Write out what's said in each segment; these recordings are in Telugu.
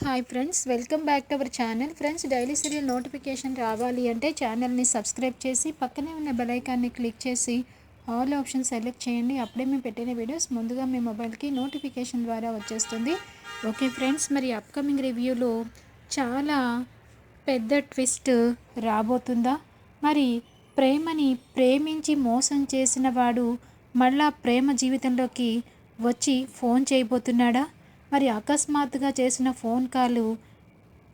Hi friends welcome back to our channel friends daily serial notification రావాలి అంటే ఛానల్ని సబ్స్క్రైబ్ చేసి పక్కనే ఉన్న బెలైకాన్ని క్లిక్ చేసి ఆల్ ఆప్షన్ సెలెక్ట్ చేయండి. అప్పుడే మేము పెట్టిన వీడియోస్ ముందుగా మీ మొబైల్కి నోటిఫికేషన్ ద్వారా వచ్చేస్తుంది. ఓకే ఫ్రెండ్స్ మరి అప్కమింగ్ రివ్యూలో చాలా పెద్ద ట్విస్ట్ రాబోతుందా? మరి ప్రేమని ప్రేమించి మోసం చేసిన వాడు మళ్ళా ప్రేమ జీవితంలోకి వచ్చి ఫోన్ చేయబోతున్నాడా? మరి అకస్మాత్తుగా చేసిన ఫోన్ కాల్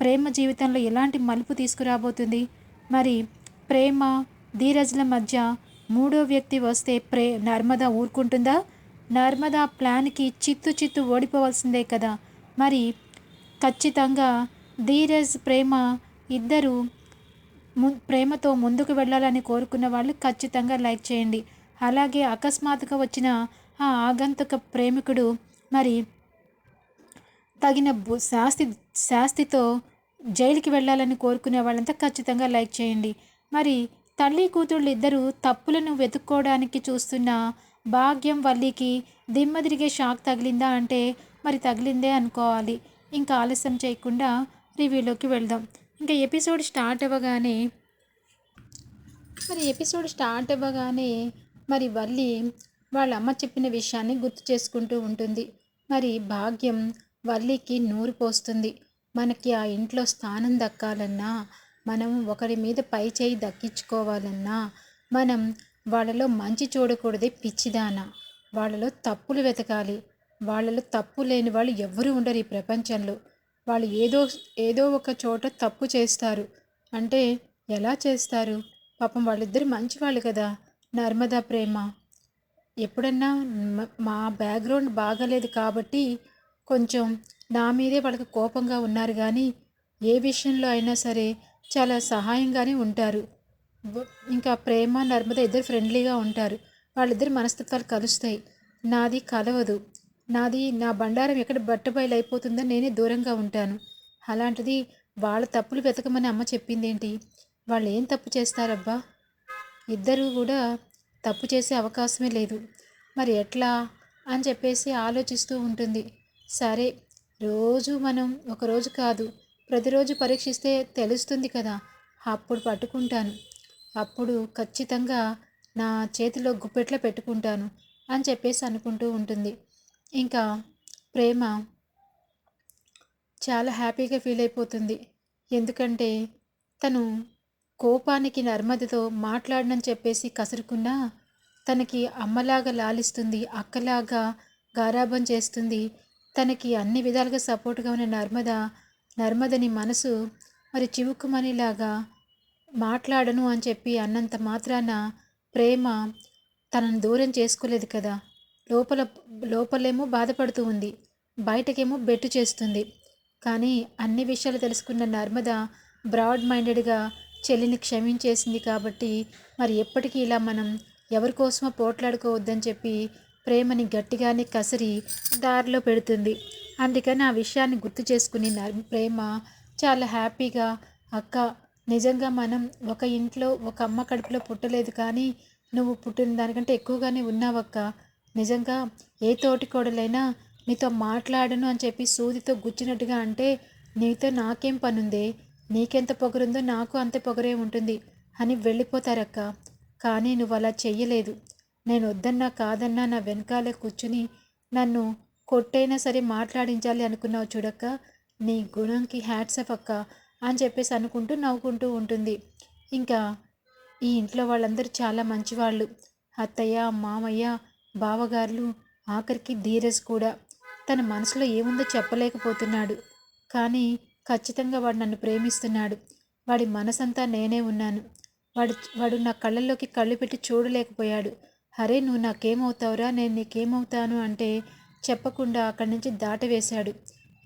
ప్రేమ జీవితంలో ఎలాంటి మలుపు తీసుకురాబోతుంది? మరి ప్రేమ ధీరజ్ల మధ్య మూడో వ్యక్తి వస్తే ప్రే నర్మదా ఊరుకుంటుందా? నర్మదా ప్లాన్కి చిత్తు చిత్తు ఓడిపోవాల్సిందే కదా. మరి ఖచ్చితంగా ధీరజ్ ప్రేమ ఇద్దరు ము ప్రేమతో ముందుకు వెళ్ళాలని కోరుకున్న వాళ్ళు ఖచ్చితంగా లైక్ చేయండి. అలాగే అకస్మాత్తుగా వచ్చిన ఆ ఆగంతుక ప్రేమికుడు మరి తగిన బు శాస్తి శాస్తితో జైలుకి వెళ్ళాలని కోరుకునే వాళ్ళంతా ఖచ్చితంగా లైక్ చేయండి. మరి తల్లి కూతుళ్ళు ఇద్దరు తప్పులను వెతుక్కోవడానికి చూస్తున్న భాగ్యం వల్లికి దిమ్మ తిరిగే షాక్ తగిలిందా అంటే మరి తగిలిందే అనుకోవాలి. ఇంకా ఆలస్యం చేయకుండా రివ్యూలోకి వెళ్దాం. ఇంకా ఎపిసోడ్ స్టార్ట్ అవ్వగానే మరి ఎపిసోడ్ స్టార్ట్ అవ్వగానే మరి వల్లి వాళ్ళ అమ్మ చెప్పిన విషయాన్ని గుర్తు చేసుకుంటూ ఉంటుంది. మరి భాగ్యం వల్లికి నూరు పోస్తుంది. మనకి ఆ ఇంట్లో స్థానం దక్కాలన్నా మనం ఒకరి మీద పై చేయి దక్కించుకోవాలన్నా మనం వాళ్ళలో మంచి చూడకూడదే పిచ్చిదాన. వాళ్ళలో తప్పులు వెతకాలి. వాళ్ళలో తప్పు లేని వాళ్ళు ఎవ్వరూ ఉండరు ఈ ప్రపంచంలో. వాళ్ళు ఏదో ఏదో ఒక చోట తప్పు చేస్తారు. అంటే ఎలా చేస్తారు? పాపం వాళ్ళిద్దరు మంచివాళ్ళు కదా. నర్మదా ప్రేమ. ఎప్పుడన్నా మా బ్యాక్గ్రౌండ్ బాగలేదు కాబట్టి కొంచెం నా మీదే వాళ్ళకి కోపంగా ఉన్నారు కానీ ఏ విషయంలో అయినా సరే చాలా సహాయంగానే ఉంటారు. ఇంకా ప్రేమ నర్మద ఇద్దరు ఫ్రెండ్లీగా ఉంటారు. వాళ్ళిద్దరు మనస్తత్వాలు కలుస్తాయి. నాది కలవదు. నాది నా బండారం ఎక్కడ బట్టబయలు అయిపోతుందో నేనే దూరంగా ఉంటాను. అలాంటిది వాళ్ళ తప్పులు వెతకమని అమ్మ చెప్పింది ఏంటి వాళ్ళు ఏం తప్పు చేస్తారబ్బా? ఇద్దరు కూడా తప్పు చేసే అవకాశమే లేదు. మరి ఎట్లా? అని చెప్పేసి ఆలోచిస్తూ ఉంటుంది. సరే రోజు మనం ఒకరోజు కాదు ప్రతిరోజు పరీక్షిస్తే తెలుస్తుంది కదా అప్పుడు పట్టుకుంటాను. అప్పుడు ఖచ్చితంగా నా చేతిలో గుప్పెట్లో పెట్టుకుంటాను అని చెప్పేసి అనుకుంటూ ఉంటుంది. ఇంకా ప్రేమ చాలా హ్యాపీగా ఫీల్ అయిపోతుంది. ఎందుకంటే తను కోపానికి నర్మదతో మాట్లాడనని చెప్పేసి కసురుకున్నా తనకి అమ్మలాగా లాలిస్తుంది అక్కలాగా గారాబం చేస్తుంది తనకి అన్ని విధాలుగా సపోర్ట్గా ఉన్న నర్మద నర్మదని మనసు మరి చివుకుమనిలాగా మాట్లాడను అని చెప్పి అన్నంత మాత్రాన ప్రేమ తనను దూరం చేసుకోలేదు కదా. లోపల లోపలేమో బాధపడుతూ ఉంది. బయటకేమో బెట్టు చేస్తుంది. కానీ అన్ని విషయాలు తెలుసుకున్న నర్మద బ్రాడ్ మైండెడ్గా చెల్లిని క్షమించేసింది కాబట్టి మరి ఎప్పటికీ ఇలా మనం ఎవరి కోసమో పోట్లాడుకోవద్దని చెప్పి ప్రేమని గట్టిగానే కసిరి దారిలో పెడుతుంది. అందుకని ఆ విషయాన్ని గుర్తు చేసుకుని ప్రేమ చాలా హ్యాపీగా అక్క నిజంగా మనం ఒక ఇంట్లో ఒక అమ్మ కడుపులో పుట్టలేదు కానీ నువ్వు పుట్టిన దానికంటే ఎక్కువగానే ఉన్నావక్క నిజంగా ఏ తోటి కోడలైనా నీతో మాట్లాడను అని చెప్పి సూదితో గుచ్చినట్టుగా అంటే నీతో నాకేం పనుందే? నీకెంత పొగరుందో నాకు అంతే పొగరే ఉంటుంది అని వెళ్ళిపోతారక్క. కానీ నువ్వు అలా చెయ్యలేదు. నేను వద్దన్నా కాదన్నా నా వెనకాలే కూర్చుని నన్ను కొట్టైనా సరే మాట్లాడించాలి అనుకున్నావు చూడక్క. నీ గుణంకి హ్యాట్సప్ అక్క అని చెప్పేసి అనుకుంటూ నవ్వుకుంటూ ఉంటుంది. ఇంకా ఈ ఇంట్లో వాళ్ళందరూ చాలా మంచివాళ్ళు. అత్తయ్య మామయ్య బావగారులు ఆఖరికి ధీరజ్ కూడా. తన మనసులో ఏముందో చెప్పలేకపోతున్నాడు. కానీ ఖచ్చితంగా వాడు నన్ను ప్రేమిస్తున్నాడు. వాడి మనసంతా నేనే ఉన్నాను. వాడు వాడు నా కళ్ళల్లోకి కళ్ళు పెట్టి చూడలేకపోయాడు. అరే నువ్వు నాకేమవుతావురా? నేను నీకేమవుతాను అంటే చెప్పకుండా అక్కడి నుంచి దాటవేశాడు.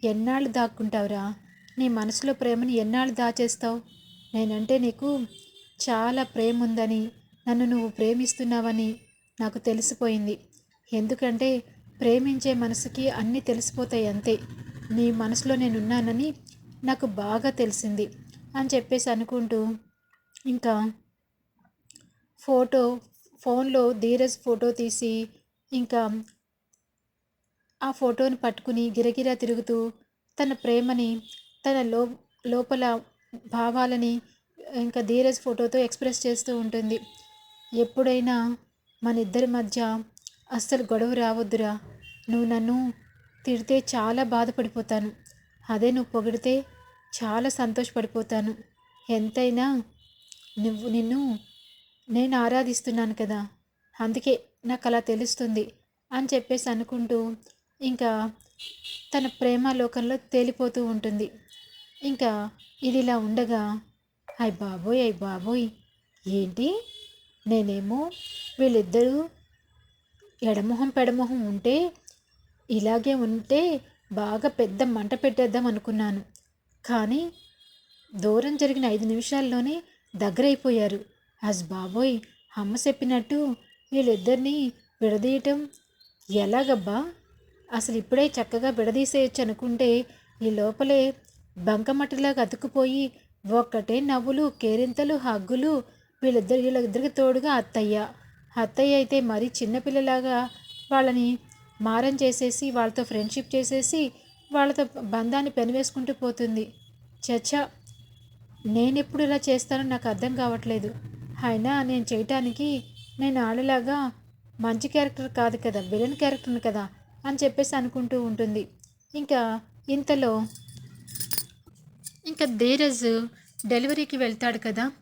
ఎన్నాళ్ళు దాక్కుంటావురా? నీ మనసులో ప్రేమని ఎన్నాళ్ళు దాచేస్తావు? నేనంటే నీకు చాలా ప్రేమ ఉందని నన్ను నువ్వు ప్రేమిస్తున్నావని నాకు తెలిసిపోయింది. ఎందుకంటే ప్రేమించే మనసుకి అన్నీ తెలిసిపోతాయి అంతే. నీ మనసులో నేనున్నానని నాకు బాగా తెలిసింది అని చెప్పేసి అనుకుంటూ ఇంకా ఫోటో ఫోన్లో ధీరజ్ ఫోటో తీసి ఇంకా ఆ ఫోటోని పట్టుకుని గిరగిరా తిరుగుతూ తన ప్రేమని తన లో లోపల భావాలని ఇంకా ధీరజ్ ఫోటోతో ఎక్స్ప్రెస్ చేస్తూ ఉంటుంది. ఎప్పుడైనా మన ఇద్దరి మధ్య అస్సలు గొడవ రావద్దురా. నువ్వు నన్ను తిడితే చాలా బాధపడిపోతాను. అదే నువ్వు పొగిడితే చాలా సంతోషపడిపోతాను. ఎంతైనా నువ్వు నిన్ను నేను ఆరాధిస్తున్నాను కదా. అందుకే నాకు అలా తెలుస్తుంది అని చెప్పేసి అనుకుంటూ ఇంకా తన ప్రేమ లోకంలో తేలిపోతూ ఉంటుంది. ఇంకా ఇది ఇలా ఉండగా అయ్ బాబోయ్ అయ్ బాబోయ్ ఏంటి? నేనేమో వీళ్ళిద్దరూ ఎడమొహం పెడమొహం ఉంటే ఇలాగే ఉంటే బాగా పెద్ద మంట పెట్టేద్దాం అనుకున్నాను. కానీ దూరం జరిగిన ఐదు నిమిషాల్లోనే దగ్గరైపోయారు. అస్ బాబోయ్ అమ్మ చెప్పినట్టు వీళ్ళిద్దరినీ విడదీయటం ఎలాగబ్బా? అసలు ఇప్పుడే చక్కగా విడదీసేయచ్చు అనుకుంటే ఈ లోపలే బంకమట్టిలాగా అతుకుపోయి ఒక్కటే నవ్వులు కేరింతలు హగ్గులు వీళ్ళిద్దరు వీళ్ళిద్దరికి తోడుగా అత్తయ్య. అత్తయ్య అయితే మరీ చిన్నపిల్లలాగా వాళ్ళని మారం చేసేసి వాళ్ళతో ఫ్రెండ్షిప్ చేసేసి వాళ్ళతో బంధాన్ని పెనవేసుకుంటూ పోతుంది. చచ్చా నేనెప్పుడు ఇలా చేస్తానో నాకు అర్థం కావట్లేదు. అయినా నేను చేయటానికి నేను ఆడలాగా మంచి క్యారెక్టర్ కాదు కదా విలన్ క్యారెక్టర్ని కదా అని చెప్పేసి అనుకుంటూ ఉంటుంది. ఇంకా ఇంతలో ఇంకా ధీరజ్ డెలివరీకి వెళ్తాడు కదా.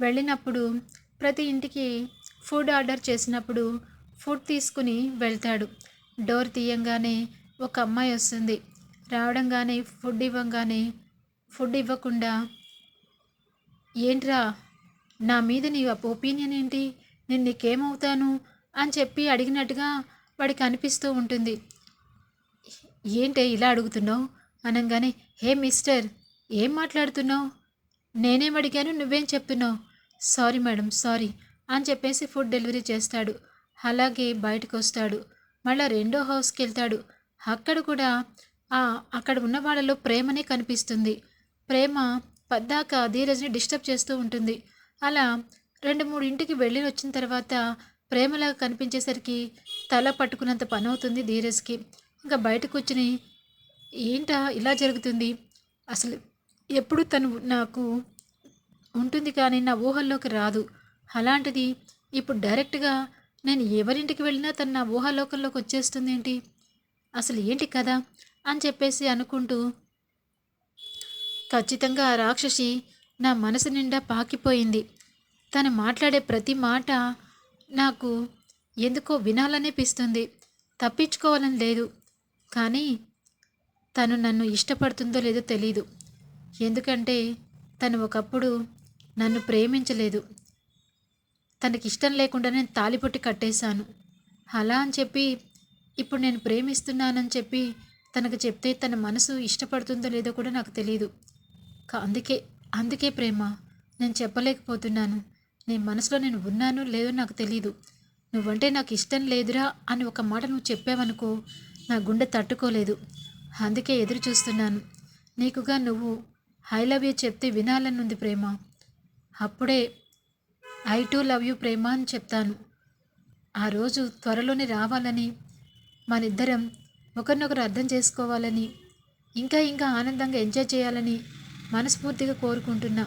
వెళ్ళినప్పుడు ప్రతి ఇంటికి ఫుడ్ ఆర్డర్ చేసినప్పుడు ఫుడ్ తీసుకుని వెళ్తాడు. డోర్ తీయంగానే ఒక అమ్మాయి వస్తుంది. రావడంగానే ఫుడ్ ఇవ్వంగానే ఫుడ్ ఇవ్వకుండా ఏంట్రా నా మీద నీ ఒపీనియన్ ఏంటి? నేను నీకేమవుతాను? అని చెప్పి అడిగినట్టుగా వాడికి అనిపిస్తూ ఉంటుంది. ఏంటే ఇలా అడుగుతున్నావు? అనగానే హే మిస్టర్ ఏం మాట్లాడుతున్నావు? నేనేం అడిగాను నువ్వేం చెప్తున్నావు? సారీ మేడం సారీ అని చెప్పేసి ఫుడ్ డెలివరీ చేస్తాడు. అలాగే బయటకు వస్తాడు మళ్ళీ రెండో హౌస్కి వెళ్తాడు అక్కడ కూడా అక్కడ ఉన్న వాళ్ళలో ప్రేమనే కనిపిస్తుంది. ప్రేమ పద్దాక ధీరజ్ని డిస్టర్బ్ చేస్తూ ఉంటుంది. అలా రెండు మూడు ఇంటికి వెళ్ళి వచ్చిన తర్వాత ప్రేమలాగా కనిపించేసరికి తల పట్టుకున్నంత పని అవుతుంది ధీరజ్కి. ఇంకా బయటకు కూర్చుని ఏంటా ఇలా జరుగుతుంది? అసలు ఎప్పుడు తను నాకు ఉంటుంది కానీ నా ఊహల్లోకి రాదు. అలాంటిది ఇప్పుడు డైరెక్ట్గా నేను ఎవరింటికి వెళ్ళినా తను నా ఊహాలోకంలోకి వచ్చేస్తుంది ఏంటి? అసలు ఏంటి కదా అని చెప్పేసి అనుకుంటూ ఖచ్చితంగా ఆ రాక్షసి నా మనసు నిండా పాకిపోయింది. తను మాట్లాడే ప్రతి మాట నాకు ఎందుకో వినాలనిపిస్తుంది. తప్పించుకోవాలని లేదు. కానీ తను నన్ను ఇష్టపడుతుందో లేదో తెలీదు. ఎందుకంటే తను ఒకప్పుడు నన్ను ప్రేమించలేదు. తనకి ఇష్టం లేకుండా నేను తాలిపొట్టి కట్టేశాను. అలా అని చెప్పి ఇప్పుడు నేను ప్రేమిస్తున్నానని చెప్పి తనకు చెప్తే తన మనసు ఇష్టపడుతుందో లేదో కూడా నాకు తెలియదు అందుకే అందుకే ప్రేమ నేను చెప్పలేకపోతున్నాను. నీ మనసులో నేను ఉన్నాను లేదో నాకు తెలీదు. నువ్వంటే నాకు ఇష్టం లేదురా అని ఒక మాట నువ్వు చెప్పావనుకో నా గుండె తట్టుకోలేదు. అందుకే ఎదురు చూస్తున్నాను. నీకుగా నువ్వు ఐ లవ్ యూ చెప్తే వినాలనుంది ప్రేమ. అప్పుడే ఐ టు లవ్ యూ ప్రేమ అని చెప్తాను. ఆ రోజు త్వరలోనే రావాలని మనిద్దరం ఒకరినొకరు అర్థం చేసుకోవాలని ఇంకా ఇంకా ఆనందంగా ఎంజాయ్ చేయాలని మనస్ఫూర్తిగా కోరుకుంటున్నా.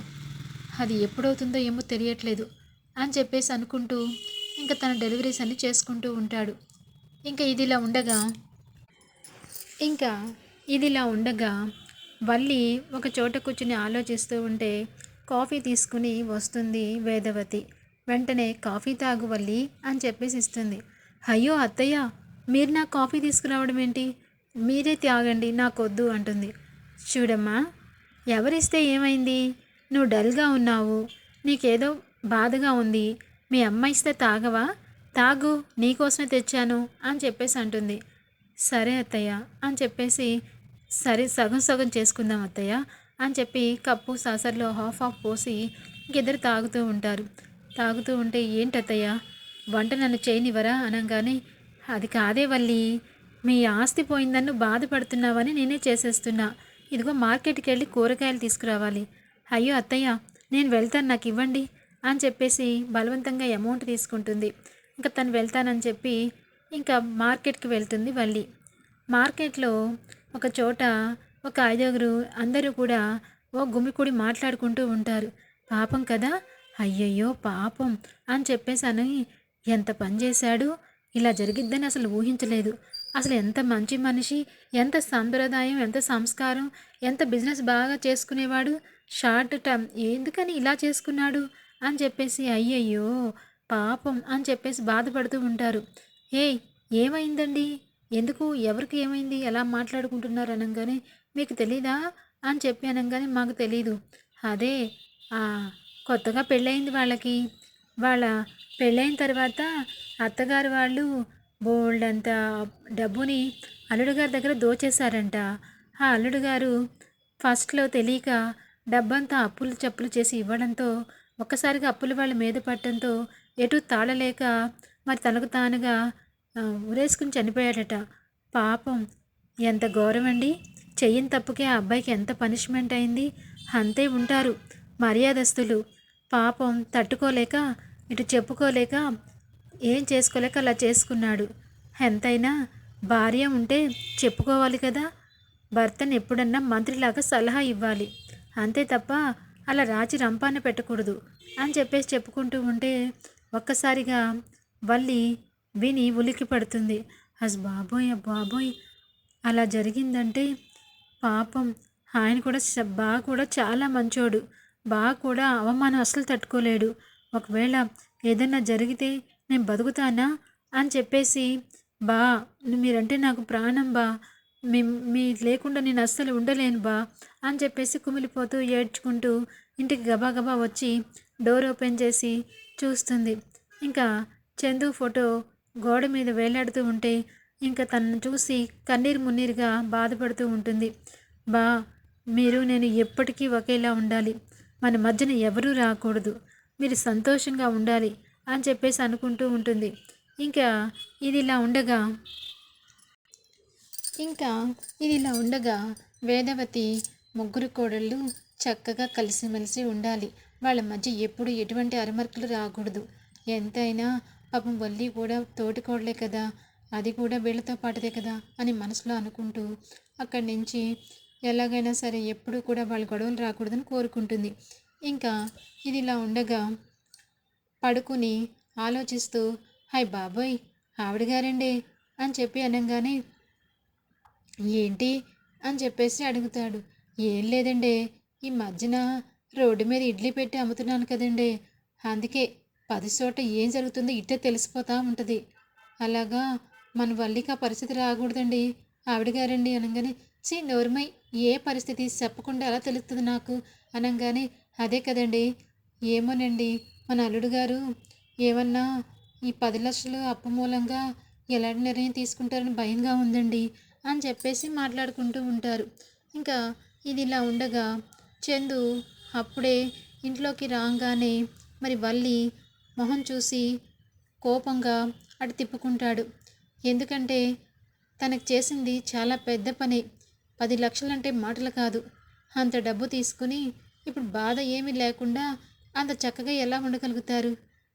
అది ఎప్పుడవుతుందో ఏమో తెలియట్లేదు అని చెప్పేసి అనుకుంటూ ఇంకా తన డెలివరీస్ అన్ని చేసుకుంటూ ఉంటాడు. ఇంకా ఇదిలా ఉండగా ఇంకా ఇదిలా ఉండగా వల్లి ఒక చోట కూర్చుని ఆలోచిస్తూ ఉంటే కాఫీ తీసుకుని వస్తుంది వేదవతి. వెంటనే కాఫీ తాగు వల్లి అని చెప్పేసి ఇస్తుంది. అయ్యో అత్తయ్య మీరు నా కాఫీ తీసుకురావడం ఏంటి మీరే తాగండి నాకొద్దు అంటుంది. చూడమ్మా ఎవరిస్తే ఏమైంది? నువ్వు డల్గా ఉన్నావు. నీకేదో బాధగా ఉంది. మీ అమ్మ ఇస్తే తాగవా? తాగు నీకోసమే తెచ్చాను అని చెప్పేసి అంటుంది. సరే అత్తయ్య అని చెప్పేసి సరే సగం సగం చేసుకుందాం అత్తయ్య అని చెప్పి కప్పు సాసర్లో హాఫ్ హాఫ్ పోసి ఇద్దరు తాగుతూ ఉంటారు. తాగుతూ ఉంటే ఏంటత్తయ్య? వంట నన్ను చేయనివ్వరా అనగానే అది కాదే వల్లి. మీ ఆస్తి పోయిందన్ను బాధపడుతున్నావని నేనే చేసేస్తున్నా. ఇదిగో మార్కెట్కి వెళ్ళి కూరగాయలు తీసుకురావాలి. అయ్యో అత్తయ్య నేను వెళ్తాను నాకు ఇవ్వండి అని చెప్పేసి బలవంతంగా అమౌంట్ తీసుకుంటుంది. ఇంకా తను వెళ్తానని చెప్పి ఇంకా మార్కెట్కి వెళ్తుంది వల్లి. మార్కెట్లో ఒక చోట ఒక ఐదుగురు అందరూ కూడా ఓ గుమికూడి మాట్లాడుకుంటూ ఉంటారు. పాపం కదా? అయ్యయ్యో పాపం అని చెప్పేసి అని ఎంత పని చేశాడు? ఇలా జరిగిద్దని అసలు ఊహించలేదు. అసలు ఎంత మంచి మనిషి ఎంత సంప్రదాయం ఎంత సంస్కారం ఎంత బిజినెస్ బాగా చేసుకునేవాడు షార్ట్ టర్మ్ ఎందుకని ఇలా చేసుకున్నాడు? అని చెప్పేసి అయ్యయ్యో పాపం అని చెప్పేసి బాధపడుతూ ఉంటారు. ఏయ్ ఏమైందండి? ఎందుకు? ఎవరికి ఏమైంది? ఎలా మాట్లాడుకుంటున్నారు అనగానే మీకు తెలీదా? అని చెప్పి అనగానే మాకు తెలీదు. అదే కొత్తగా పెళ్ళయింది వాళ్ళకి. వాళ్ళ పెళ్ళైన తర్వాత అత్తగారు వాళ్ళు బోల్డ్ అంత డబ్బుని అల్లుడు గారి దగ్గర దోచేశారంట. ఆ అల్లుడు గారు ఫస్ట్లో తెలియక డబ్బంతా అప్పులు చప్పులు చేసి ఇవ్వడంతో ఒక్కసారిగా అప్పులు వాళ్ళ మీద పట్టడంతో ఎటు తాళలేక మరి తనకు తానుగా ఊరేసుకుని చనిపోయాడట. పాపం ఎంత గౌరవం అండి చెయ్యని తప్పుకే ఆ అబ్బాయికి ఎంత పనిష్మెంట్ అయింది. అంతే ఉంటారు మర్యాదస్తులు. పాపం తట్టుకోలేక ఇటు చెప్పుకోలేక ఏం చేసుకోలేక అలా చేసుకున్నాడు. ఎంతైనా భార్య ఉంటే చెప్పుకోవాలి కదా. భర్తను ఎప్పుడన్నా మంత్రిలాగా సలహా ఇవ్వాలి. అంతే తప్ప అలా రాచి రంపాన పెట్టకూడదు అని చెప్పేసి చెప్పుకుంటూ ఉంటే ఒక్కసారిగా వల్లి విని ఉలికి పడుతుంది. అస్ బాబోయ్ బాబోయ్. అలా జరిగిందంటే పాపం ఆయన కూడా బాగా కూడా చాలా మంచోడు. బాగా కూడా అవమానం అసలు తట్టుకోలేడు. ఒకవేళ ఏదన్నా జరిగితే నేను బతుకుతానా? అని చెప్పేసి బా మీరంటే నాకు ప్రాణం బా. మీ మీ లేకుండా నేను అస్సలు ఉండలేను బా. అని చెప్పేసి కుమిలిపోతూ ఏడ్చుకుంటూ ఇంటికి గబాగబా వచ్చి డోర్ ఓపెన్ చేసి చూస్తుంది. ఇంకా చందు ఫోటో గోడ మీద వేలాడుతూ ఉంటే ఇంకా తనను చూసి కన్నీరు మున్నీరుగా బాధపడుతూ ఉంటుంది. బా మీరు నేను ఎప్పటికీ ఒకేలా ఉండాలి. మన మధ్యన ఎవరూ రాకూడదు. మీరు సంతోషంగా ఉండాలి. అని చెప్పేసి అనుకుంటూ ఉంటుంది. ఇంకా ఇది ఇలా ఉండగా ఇంకా ఇది ఇలా ఉండగా వేదవతి ముగ్గురు కోడళ్ళు చక్కగా కలిసిమెలిసి ఉండాలి. వాళ్ళ మధ్య ఎప్పుడు ఎటువంటి అరమర్కులు రాకూడదు. ఎంతైనా పాపం వల్లి కూడా తోటి కోడలే కదా అది కూడా వీళ్ళతో పాటుదే కదా అని మనసులో అనుకుంటూ అక్కడి నుంచి ఎలాగైనా సరే ఎప్పుడు కూడా వాళ్ళ గొడవలు రాకూడదని కోరుకుంటుంది. ఇంకా ఇది ఇలా ఉండగా పడుకుని ఆలోచిస్తూ హాయ్ బాబోయ్ ఆవిడగారండి అని చెప్పి అనగానే ఏంటి? అని చెప్పేసి అడుగుతాడు. ఏం లేదండి ఈ మధ్యన రోడ్డు మీద ఇడ్లీ పెట్టి అమ్ముతున్నాను కదండి. అందుకే పది చోట ఏం జరుగుతుందో ఇట్టే తెలిసిపోతూ ఉంటుంది. అలాగా మన వల్లికి ఆ పరిస్థితి రాకూడదండి. ఆవిడగారండి అనగానే చీ నోరుమై ఏ పరిస్థితి? చెప్పకుండా ఎలా తెలుస్తుంది నాకు? అనగానే అదే కదండి ఏమోనండి మన అల్లుడు గారు ఏమన్నా ఈ పది లక్షలు అప్పు మూలంగా ఎలాంటి నిర్ణయం తీసుకుంటారని భయంగా ఉందండి అని చెప్పేసి మాట్లాడుకుంటూ ఉంటారు. ఇంకా ఇది ఇలా ఉండగా చందు అప్పుడే ఇంట్లోకి రాగానే మరి వల్లి మొహం చూసి కోపంగా అటు తిప్పుకుంటాడు. ఎందుకంటే తనకు చేసింది చాలా పెద్ద పని. పది లక్షలంటే మాటలు కాదు. అంత డబ్బు తీసుకుని ఇప్పుడు బాధ ఏమీ లేకుండా అంత చక్కగా ఎలా ఉండగలుగుతారు?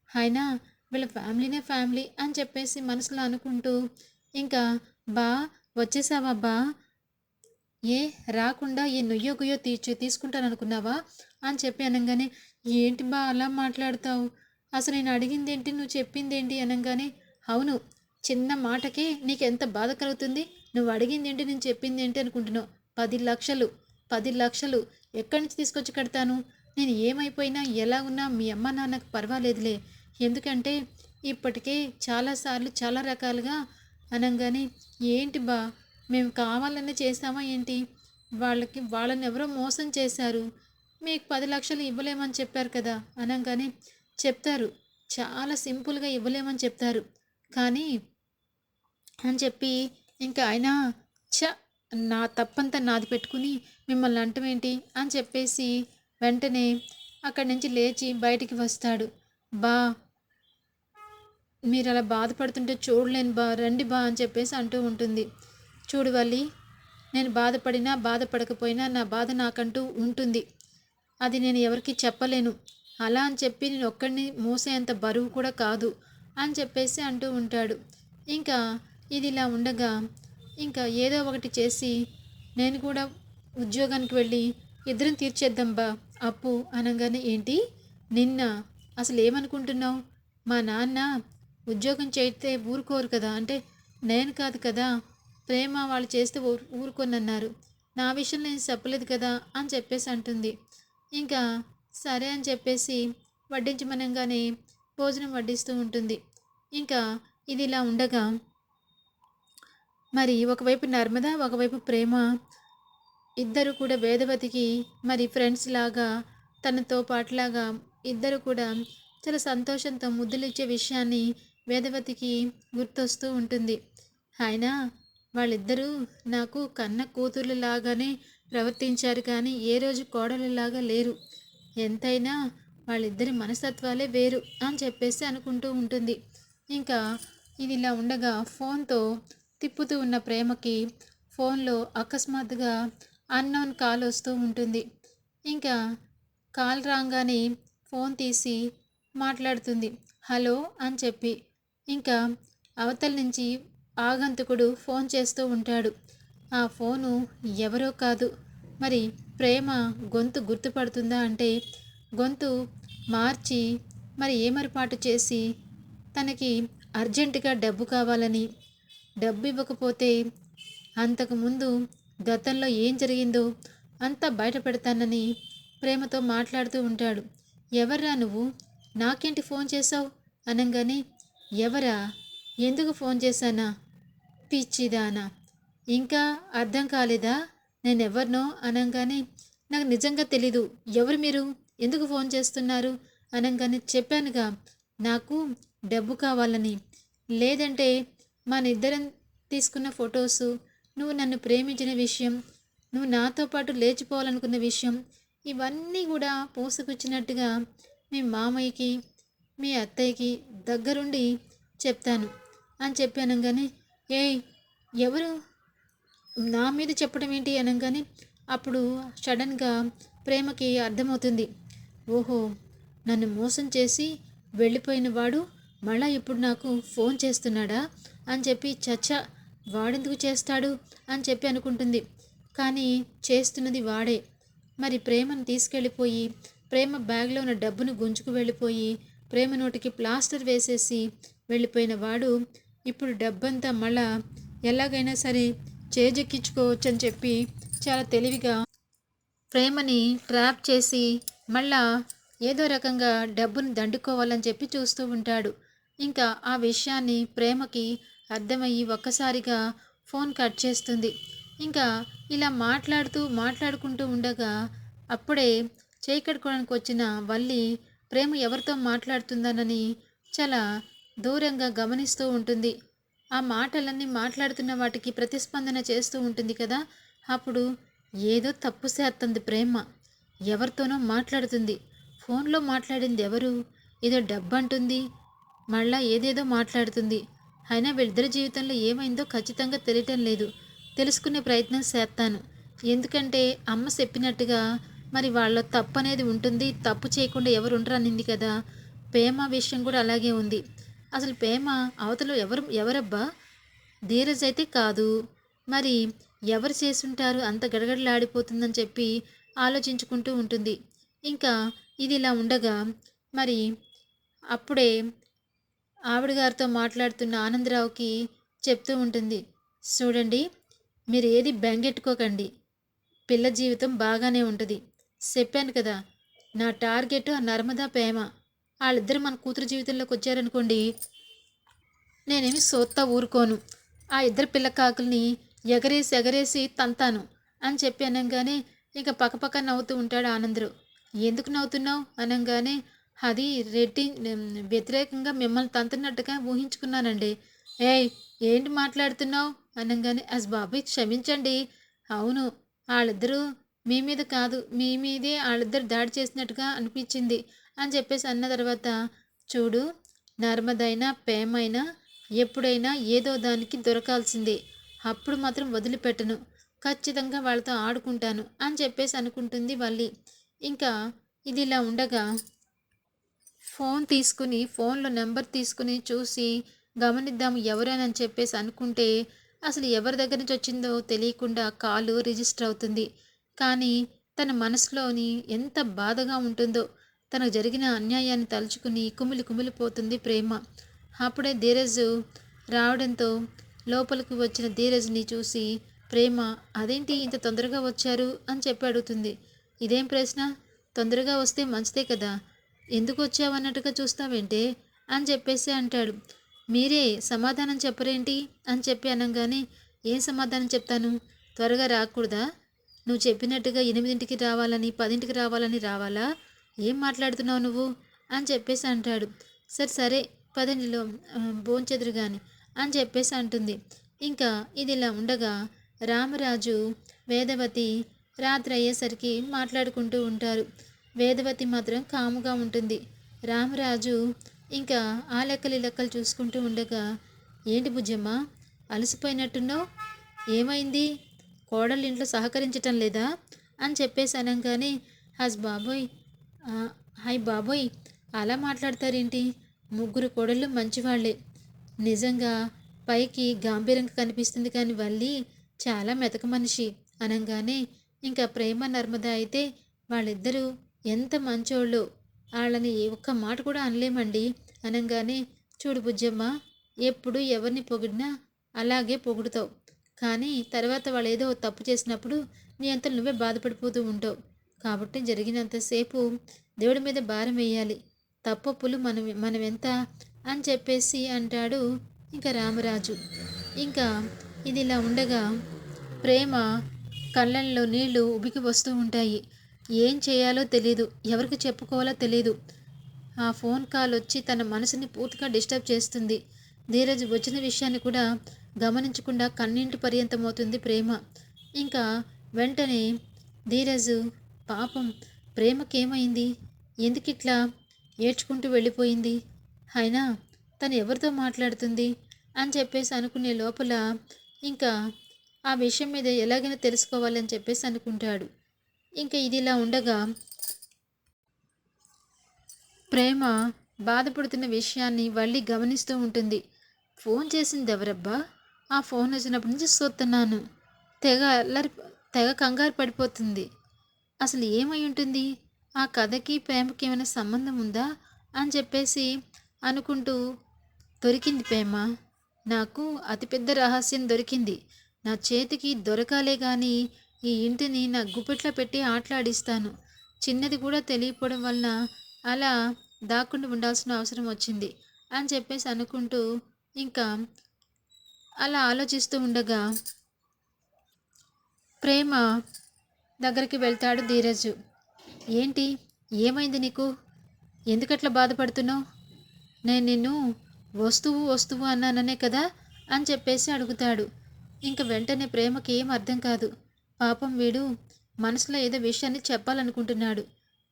అయినా వీళ్ళ ఫ్యామిలీనే ఫ్యామిలీ అని చెప్పేసి మనసులో అనుకుంటూ ఇంకా బా వచ్చేసావా బా? ఏ రాకుండా ఏ నుయ్యో గుయ్యో తీర్చి తీసుకుంటాను అనుకున్నావా అని చెప్పి అనగానే ఏంటి బా అలా మాట్లాడతావు? అసలు నేను అడిగింది ఏంటి నువ్వు చెప్పింది ఏంటి అనగానే అవును చిన్న మాటకే నీకు ఎంత బాధ కలుగుతుంది? నువ్వు అడిగింది ఏంటి నేను చెప్పింది ఏంటి అనుకుంటున్నావు? పది లక్షలు పది లక్షలు ఎక్కడి నుంచి తీసుకొచ్చి కడతాను? నేను ఏమైపోయినా ఎలా ఉన్నా మీ అమ్మ నాన్నకు పర్వాలేదులే. ఎందుకంటే ఇప్పటికే చాలాసార్లు చాలా రకాలుగా అనగానే ఏంటి బా మేము కావాలనే చేస్తామా ఏంటి? వాళ్ళకి వాళ్ళని ఎవరో మోసం చేశారు. మీకు పది లక్షలు ఇవ్వలేమని చెప్పారు కదా అనగానే చెప్తారు. చాలా సింపుల్గా ఇవ్వలేమని చెప్తారు. కానీ అని చెప్పి ఇంకా ఆయన చ నా తప్పంతా నాది పెట్టుకుని మిమ్మల్ని అంటమేంటి? అని చెప్పేసి వెంటనే అక్కడి నుంచి లేచి బయటికి వస్తాడు. బా మీరు అలా బాధపడుతుంటే చూడలేను బా రండి బా అని చెప్పేసి అంటూ ఉంటుంది. చూడు వల్లి నేను బాధపడినా బాధపడకపోయినా నా బాధ నాకంటూ ఉంటుంది. అది నేను ఎవరికి చెప్పలేను. అలా అని చెప్పి నేను ఒక్కడిని మోసేంత బరువు కూడా కాదు అని చెప్పేసి అంటూ ఉంటాడు. ఇంకా ఇది ఇలా ఉండగా ఇంకా ఏదో ఒకటి చేసి నేను కూడా ఉద్యోగానికి వెళ్ళి ఇద్దరం తీర్చేద్దాం బా అప్పు అనగానే ఏంటి? నిన్న అసలు ఏమనుకుంటున్నావు? మా నాన్న ఉద్యోగం చేస్తే ఊరుకోరు కదా అంటే నేను కాదు కదా ప్రేమ వాళ్ళు చేస్తే ఊరు ఊరుకొనన్నారు. నా విషయం నేను చెప్పలేదు కదా అని చెప్పేసి అంటుంది. ఇంకా సరే అని చెప్పేసి వడ్డించమనగానే భోజనం వడ్డిస్తూ ఉంటుంది. ఇంకా ఇది ఇలా ఉండగా మరి ఒకవైపు నర్మద ఒకవైపు ప్రేమ ఇద్దరు కూడా వేదవతికి మరి ఫ్రెండ్స్ లాగా తనతో పాటులాగా ఇద్దరు కూడా చాలా సంతోషంతో ముద్దులు ఇచ్చే విషయాన్ని వేదవతికి గుర్తొస్తూ ఉంటుంది. అయినా వాళ్ళిద్దరూ నాకు కన్న కూతుర్లు లాగానే ప్రవర్తించారు కానీ ఏ రోజు కోడలులాగా లేరు. ఎంతైనా వాళ్ళిద్దరి మనస్తత్వాలే వేరు అని చెప్పేసి అనుకుంటూ ఉంటుంది. ఇంకా ఇది ఇలా ఉండగా ఫోన్తో తిప్పుతూ ఉన్న ప్రేమకి ఫోన్లో అకస్మాత్తుగా అన్నోన్ కాల్ వస్తూ ఉంటుంది. ఇంకా కాల్ రాగానే ఫోన్ తీసి మాట్లాడుతుంది. హలో అని చెప్పి. ఇంకా అవతల నుంచి ఆగంతుకుడు ఫోన్ చేస్తూ ఉంటాడు. ఆ ఫోను ఎవరో కాదు. మరి ప్రేమ గొంతు గుర్తుపడుతుందా అంటే గొంతు మార్చి మరి ఏమరిపాటు చేసి తనకి అర్జెంటుగా డబ్బు కావాలని డబ్బు ఇవ్వకపోతే అంతకుముందు గతంలో ఏం జరిగిందో అంతా బయట పెడతానని ప్రేమతో మాట్లాడుతూ ఉంటాడు. ఎవర్రా నువ్వు? నాకేంటి ఫోన్ చేసావు అనగానే ఎవరా? ఎందుకు ఫోన్ చేశానా? పిచ్చిదానా. ఇంకా అర్థం కాలేదా? నేను ఎవరినో అనగానే నాకు నిజంగా తెలీదు. ఎవరు మీరు? ఎందుకు ఫోన్ చేస్తున్నారు? అనగానే చెప్పానుగా నాకు డబ్బు కావాలని. లేదంటే మన ఇద్దరం తీసుకున్న ఫొటోసు నువ్వు నన్ను ప్రేమించిన విషయం నువ్వు నాతో పాటు లేచిపోవాలనుకున్న విషయం ఇవన్నీ కూడా పూసుకొచ్చినట్టుగా మీ మామయ్యకి మీ అత్తయ్యకి దగ్గరుండి చెప్తాను. అని చెప్పి అనగానే ఏయ్ ఎవరు? నా మీద చెప్పడం ఏంటి? అనగానే అప్పుడు సడన్గా ప్రేమకి అర్థమవుతుంది. ఓహో నన్ను మోసం చేసి వెళ్ళిపోయిన వాడు మళ్ళా ఇప్పుడు నాకు ఫోన్ చేస్తున్నాడా? అని చెప్పి చచ్చా వాడెందుకు చేస్తాడు అని చెప్పి అనుకుంటుంది. కానీ చేస్తున్నది వాడే. మరి ప్రేమను తీసుకెళ్ళిపోయి ప్రేమ బ్యాగ్లో ఉన్న డబ్బును గుంజుకు వెళ్ళిపోయి ప్రేమ నోటికి ప్లాస్టర్ వేసేసి వెళ్ళిపోయిన వాడు ఇప్పుడు డబ్బంతా మళ్ళా ఎలాగైనా సరే చేజెక్కించుకోవచ్చు అని చెప్పి చాలా తెలివిగా ప్రేమని ట్రాప్ చేసి మళ్ళా ఏదో రకంగా డబ్బును దండుకోవాలని చెప్పి చూస్తూ ఉంటాడు. ఇంకా ఆ విషయాన్ని ప్రేమకి అర్థమయ్యి ఒక్కసారిగా ఫోన్ కట్ చేస్తుంది. ఇంకా ఇలా మాట్లాడుతూ మాట్లాడుకుంటూ ఉండగా అప్పుడే చేకడుకోవడానికి వచ్చిన వల్లి ప్రేమ ఎవరితో మాట్లాడుతుందనని చాలా దూరంగా గమనిస్తూ ఉంటుంది. ఆ మాటలన్నీ మాట్లాడుతున్న వాటికి ప్రతిస్పందన చేస్తూ ఉంటుంది కదా? అప్పుడు ఏదో తప్పు చేస్తుంది ప్రేమ. ఎవరితోనో మాట్లాడుతుంది. ఫోన్లో మాట్లాడింది ఎవరు ఏదో డబ్బు అంటుంది మళ్ళా ఏదేదో మాట్లాడుతుంది. అయినా వీళ్ళిద్దరి జీవితంలో ఏమైందో ఖచ్చితంగా తెలియటం లేదు. తెలుసుకునే ప్రయత్నం చేస్తాను. ఎందుకంటే అమ్మ చెప్పినట్టుగా మరి వాళ్ళ తప్పు అనేది ఉంటుంది. తప్పు చేయకుండా ఎవరు ఉండరనింది కదా. ప్రేమ విషయం కూడా అలాగే ఉంది. అసలు ప్రేమ అవతలు ఎవరు ఎవరబ్బా? ధీరజ్ అయితే కాదు. మరి ఎవరు చేసుంటారు? అంత గడగడలాడిపోతుందని చెప్పి ఆలోచించుకుంటూ ఉంటుంది. ఇంకా ఇది ఇలా ఉండగా మరి అప్పుడే ఆవిడ గారితో మాట్లాడుతున్న ఆనందరావుకి చెప్తూ ఉంటుంది చూడండి మీరు ఏది బెంగెట్టుకోకండి. పిల్ల జీవితం బాగానే ఉంటుంది. చెప్పాను కదా నా టార్గెట్ ఆ నర్మదా ప్రేమ. వాళ్ళిద్దరు మన కూతురు జీవితంలోకి వచ్చారనుకోండి నేనేమి సోత్తా ఊరుకోను. ఆ ఇద్దరు పిల్ల కాకుల్ని ఎగరేసి ఎగరేసి తంతాను అని చెప్పి అనగానే ఇక పక్కపక్క నవ్వుతూ ఉంటాడు ఆనందరు ఎందుకు నవ్వుతున్నావు? అనగానే అది రెడ్డి వ్యతిరేకంగా మిమ్మల్ని తంతున్నట్టుగా ఊహించుకున్నానండి. ఏయ్ ఏంటి మాట్లాడుతున్నావు? అనగానే అస్ బాబాయ్ క్షమించండి. అవును వాళ్ళిద్దరూ మీ మీద కాదు మీ మీదే వాళ్ళిద్దరు దాడి చేసినట్టుగా అనిపించింది అని చెప్పేసి అన్న తర్వాత చూడు నర్మదైనా ప్రేమైనా ఎప్పుడైనా ఏదో దానికి దొరకాల్సిందే. అప్పుడు మాత్రం వదిలిపెట్టను. ఖచ్చితంగా వాళ్ళతో ఆడుకుంటాను అని చెప్పేసి అనుకుంటుంది వల్లి. ఇంకా ఇది ఇలా ఉండగా ఫోన్ తీసుకుని ఫోన్లో నెంబర్ తీసుకుని చూసి గమనిద్దాం ఎవరేనని చెప్పేసి అనుకుంటే అసలు ఎవరి దగ్గర నుంచి వచ్చిందో తెలియకుండా కాలు రిజిస్టర్ అవుతుంది. కానీ తన మనసులోని ఎంత బాధగా ఉంటుందో తనకు జరిగిన అన్యాయాన్ని తలుచుకుని కుమిలి కుమిలిపోతుంది ప్రేమ. అప్పుడే ధీరజు రావడంతో లోపలికి వచ్చిన ధీరజ్ని చూసి ప్రేమ అదేంటి ఇంత తొందరగా వచ్చారు? అని చెప్పి అడుగుతుంది. ఇదేం ప్రశ్న? తొందరగా వస్తే మంచిదే కదా. ఎందుకు వచ్చావన్నట్టుగా చూస్తావేంటే? అని చెప్పేసి అంటాడు. మీరే సమాధానం చెప్పరేంటి? అని చెప్పి అనగానే ఏం సమాధానం చెప్తాను? త్వరగా రాకూడదా? నువ్వు చెప్పినట్టుగా ఎనిమిదింటికి రావాలని పదింటికి రావాలని రావాలా? ఏం మాట్లాడుతున్నావు నువ్వు? అని చెప్పేసి అంటాడు. సరే సరే పదండిలో భోంచెదురు కానీ అని చెప్పేసి అంటుంది. ఇంకా ఇది ఇలా ఉండగా రామరాజు వేదవతి రాత్రి అయ్యేసరికి మాట్లాడుకుంటూ ఉంటారు. వేదవతి మాత్రం కాముగా ఉంటుంది. రామరాజు ఇంకా ఆ లెక్కలు లెక్కలు చూసుకుంటూ ఉండగా ఏంటి బుజ్జమ్మ అలసిపోయినట్టున్నావు? ఏమైంది? కోడలు ఇంట్లో సహకరించటం లేదా? అని చెప్పేసి అనగానే హస్ బాబోయ్ హాయ్ బాబోయ్ అలా మాట్లాడతారేంటి? ముగ్గురు కోడళ్ళు మంచివాళ్ళే. నిజంగా పైకి గాంభీరంగా కనిపిస్తుంది కానీ వల్లి చాలా మెతక మనిషి. అనగానే ఇంకా ప్రేమ నర్మద అయితే వాళ్ళిద్దరూ ఎంత మంచోళ్ళు. వాళ్ళని ఒక్క మాట కూడా అనలేమండి. అనగానే చూడు బుజ్జమ్మ ఎప్పుడు ఎవరిని పొగిడినా అలాగే పొగుడుతావు. కానీ తర్వాత వాళ్ళు ఏదో తప్పు చేసినప్పుడు నీ అంత నువ్వే బాధపడిపోతూ ఉంటావు. కాబట్టి జరిగినంతసేపు దేవుడి మీద భారం వేయాలి. తప్పప్పులు మనం మనం ఎంత అని చెప్పేసి అంటాడు ఇంకా రామరాజు. ఇంకా ఇది ఇలా ఉండగా ప్రేమ కళ్ళల్లో నీళ్ళు ఉబికి వస్తూ ఉంటాయి. ఏం చేయాలో తెలియదు ఎవరికి చెప్పుకోవాలో తెలియదు ఆ ఫోన్ కాల్ వచ్చి తన మనసుని పూర్తిగా డిస్టర్బ్ చేస్తుంది. ధీరజ్ వచ్చిన విషయాన్ని కూడా గమనించకుండా కన్నింటి పర్యంతమవుతుంది ప్రేమ. ఇంకా వెంటనే ధీరజ్ పాపం ప్రేమకేమైంది? ఎందుకిట్లా ఏడ్చుకుంటూ వెళ్ళిపోయింది? అయినా తను ఎవరితో మాట్లాడుతుంది? అని చెప్పేసి అనుకునే లోపల ఇంకా ఆ విషయం మీద ఎలాగైనా తెలుసుకోవాలని చెప్పేసి అనుకుంటాడు. ఇంకా ఇది ఇలా ఉండగా ప్రేమ బాధపడుతున్న విషయాన్ని వల్లి గమనిస్తూ ఉంటుంది. ఫోన్ చేసింది ఎవరబ్బా ఆ ఫోన్ వచ్చినప్పటి నుంచి చూస్తున్నాను. తెగ అల్లరి తెగ కంగారు పడిపోతుంది. అసలు ఏమై ఉంటుంది? ఆ కథకి ప్రేమకి ఏమైనా సంబంధం ఉందా? అని చెప్పేసి అనుకుంటూ దొరికింది ప్రేమ? నాకు అతిపెద్ద రహస్యం దొరికింది. నా చేతికి దొరకాలే కానీ ఈ ఇంటిని నా గుప్పెట్లో పెట్టి ఆటలాడిస్తాను. చిన్నది కూడా తెలియకపోవడం వలన అలా దాక్కుండా ఉండాల్సిన అవసరం వచ్చింది అని చెప్పేసి అనుకుంటూ ఇంకా అలా ఆలోచిస్తూ ఉండగా ప్రేమ దగ్గరికి వెళ్తాడు ధీరజు. ఏంటి? ఏమైంది నీకు? ఎందుకట్లా బాధపడుతున్నావు? నేను నిన్ను వస్తువు వస్తువు అన్నాననే కదా అని చెప్పేసి అడుగుతాడు. ఇంక వెంటనే ప్రేమకి ఏం అర్థం కాదు. పాపం వీడు మనసులో ఏదో విషయాన్ని చెప్పాలనుకుంటున్నాడు.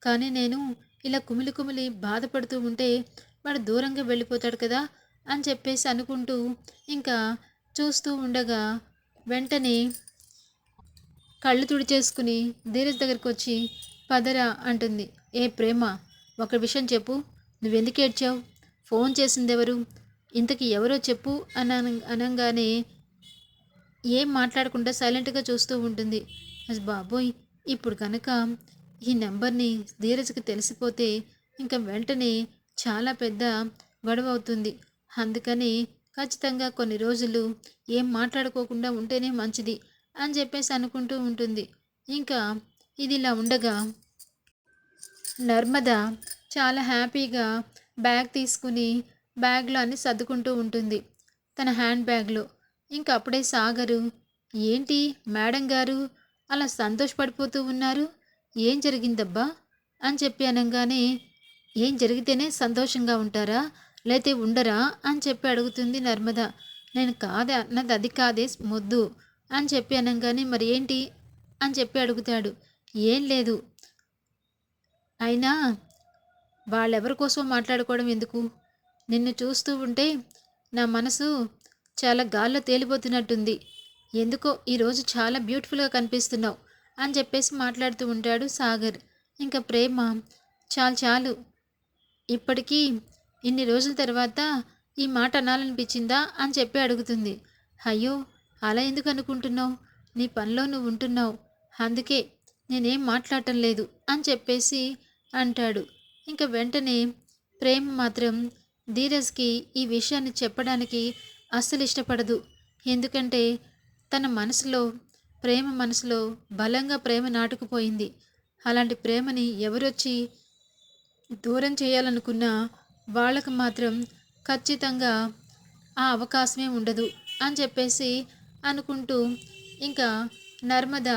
కానీ నేను ఇలా కుమిలి కుమిలి బాధపడుతూ ఉంటే వాడు దూరంగా వెళ్ళిపోతాడు కదా అని చెప్పేసి అనుకుంటూ ఇంకా చూస్తూ ఉండగా వెంటనే కళ్ళు తుడిచేసుకుని ధీరజ్ దగ్గరికి వచ్చి పదరా అంటుంది. ఏ ప్రేమ ఒక విషయం చెప్పు. నువ్వెందుకు ఏడ్చావు? ఫోన్ చేసింది ఎవరు ఇంతకీ ఎవరో చెప్పు అన అనగానే ఏం మాట్లాడకుండా సైలెంట్గా చూస్తూ ఉంటుంది. బాబోయ్ ఇప్పుడు కనుక ఈ నెంబర్ని ధీరజ్కి తెలిసిపోతే ఇంకా వెంటనే చాలా పెద్ద గొడవ అవుతుంది. అందుకని ఖచ్చితంగా కొన్ని రోజులు ఏం మాట్లాడుకోకుండా ఉంటేనే మంచిది అని చెప్పేసి అనుకుంటూ ఉంటుంది. ఇంకా ఇది ఇలా ఉండగా నర్మద చాలా హ్యాపీగా బ్యాగ్ తీసుకుని బ్యాగ్లో అన్ని సర్దుకుంటూ ఉంటుంది. తన హ్యాండ్ బ్యాగ్లో ఇంకా అప్పుడే సాగరు. ఏంటి మేడం గారు? అలా సంతోషపడిపోతూ ఉన్నారు? ఏం జరిగిందబ్బా? అని చెప్పి అనగానే ఏం జరిగితేనే సంతోషంగా ఉంటారా? లేతే ఉండరా? అని చెప్పి అడుగుతుంది నర్మద. నేను కాదే అన్నది అది కాదే మొద్దు. అని చెప్పి అనగానే మరి ఏంటి? అని చెప్పి అడుగుతాడు. ఏం లేదు. అయినా వాళ్ళెవరి కోసం మాట్లాడుకోవడం ఎందుకు? నిన్ను చూస్తూ ఉంటే నా మనసు చాలా గాల్లో తేలిపోతున్నట్టుంది. ఎందుకో ఈరోజు చాలా బ్యూటిఫుల్గా కనిపిస్తున్నావు అని చెప్పేసి మాట్లాడుతూ ఉంటాడు సాగర్. ఇంకా ప్రేమ. చాలు చాలు. ఇప్పటికీ ఇన్ని రోజుల తర్వాత ఈ మాట అనాలనిపించిందా అని చెప్పి అడుగుతుంది. అయ్యో అలా ఎందుకు అనుకుంటున్నావు? నీ పనిలో నువ్వు ఉంటున్నావు. అందుకే నేనేం మాట్లాడటం లేదు అని చెప్పేసి అంటాడు. ఇంకా వెంటనే ప్రేమ మాత్రం ధీరజ్కి ఈ విషయాన్ని చెప్పడానికి అస్సలు ఇష్టపడదు. ఎందుకంటే తన మనసులో ప్రేమ మనసులో బలంగా ప్రేమ నాటుకుపోయింది. అలాంటి ప్రేమని ఎవరొచ్చి దూరం చేయాలనుకున్నా వాళ్ళకు మాత్రం ఖచ్చితంగా ఆ అవకాశమే ఉండదు అని చెప్పేసి అనుకుంటూ ఇంకా నర్మద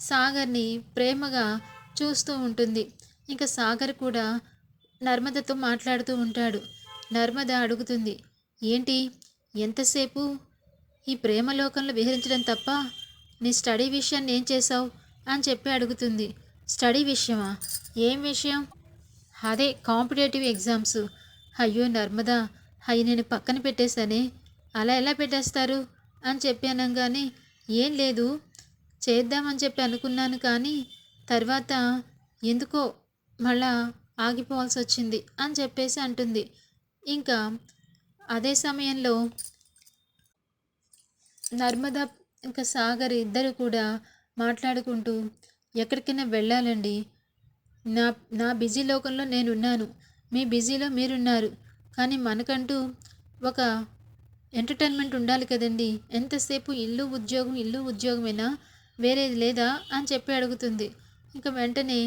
సాగర్ని ప్రేమగా చూస్తూ ఉంటుంది. ఇంకా సాగర్ కూడా నర్మదతో మాట్లాడుతూ ఉంటాడు. నర్మద అడుగుతుంది ఏంటి? ఎంతసేపు? ఈ ప్రేమలోకంలో విహరించడం తప్ప నీ స్టడీ విషయాన్ని ఏం చేసావు అని చెప్పి అడుగుతుంది. స్టడీ విషయమా? ఏం విషయం? అదే కాంపిటేటివ్ ఎగ్జామ్స్. అయ్యో నర్మదా అయ్యి నేను పక్కన పెట్టేశానే. అలా ఎలా పెట్టేస్తారు? అని చెప్పి అనగానే ఏం లేదు. చేద్దామని చెప్పి అనుకున్నాను కానీ తర్వాత ఎందుకో మళ్ళా ఆగిపోవాల్సి వచ్చింది అని చెప్పేసి అంటుంది. ఇంకా అదే సమయంలో నర్మద ఇంకా సాగర్ ఇద్దరు కూడా మాట్లాడుకుంటూ ఎక్కడికైనా వెళ్ళాలండి. నా నా బిజీ లోకంలో నేనున్నాను. మీ బిజీలో మీరున్నారు. కానీ మనకంటూ ఒక ఎంటర్టైన్మెంట్ ఉండాలి కదండి. ఎంతసేపు ఇల్లు ఉద్యోగం ఇల్లు ఉద్యోగమేనా? వేరేది లేదా? అని చెప్పి అడుగుతుంది. ఇంకా వెంటనే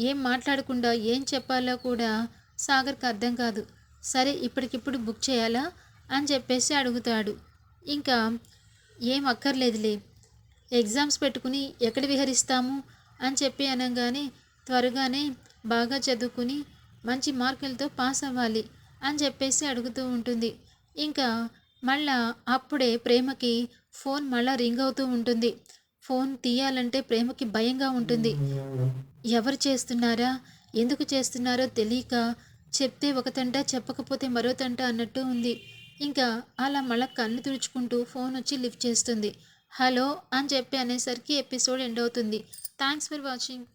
ఏం మాట్లాడకుండా ఏం చెప్పాలో కూడా సాగర్కి అర్థం కాదు. సరే ఇప్పటికిప్పుడు బుక్ చేయాలా? అని చెప్పేసి అడుగుతాడు. ఇంకా ఏం అక్కర్లేదులే. ఎగ్జామ్స్ పెట్టుకుని ఎక్కడ విహరిస్తాము? అని చెప్పి అనగానే త్వరగానే బాగా చదువుకుని మంచి మార్కులతో పాస్ అవ్వాలి అని చెప్పేసి అడుగుతూ ఉంటుంది. ఇంకా మళ్ళా అప్పుడే ప్రేమకి ఫోన్ మళ్ళా రింగ్ అవుతూ ఉంటుంది. ఫోన్ తీయాలంటే ప్రేమకి భయంగా ఉంటుంది. ఎవరు చేస్తున్నారా? ఎందుకు చేస్తున్నారో తెలియక చెప్తే ఒక తంట చెప్పకపోతే మరో తంట అన్నట్టు ఉంది. ఇంకా అలా మళ్ళా కన్ను తుడుచుకుంటూ ఫోన్ వచ్చి లిఫ్ట్ చేస్తుంది. హలో అని చెప్పి అనేసరికి ఎపిసోడ్ ఎండ్ అవుతుంది. Thanks for watching.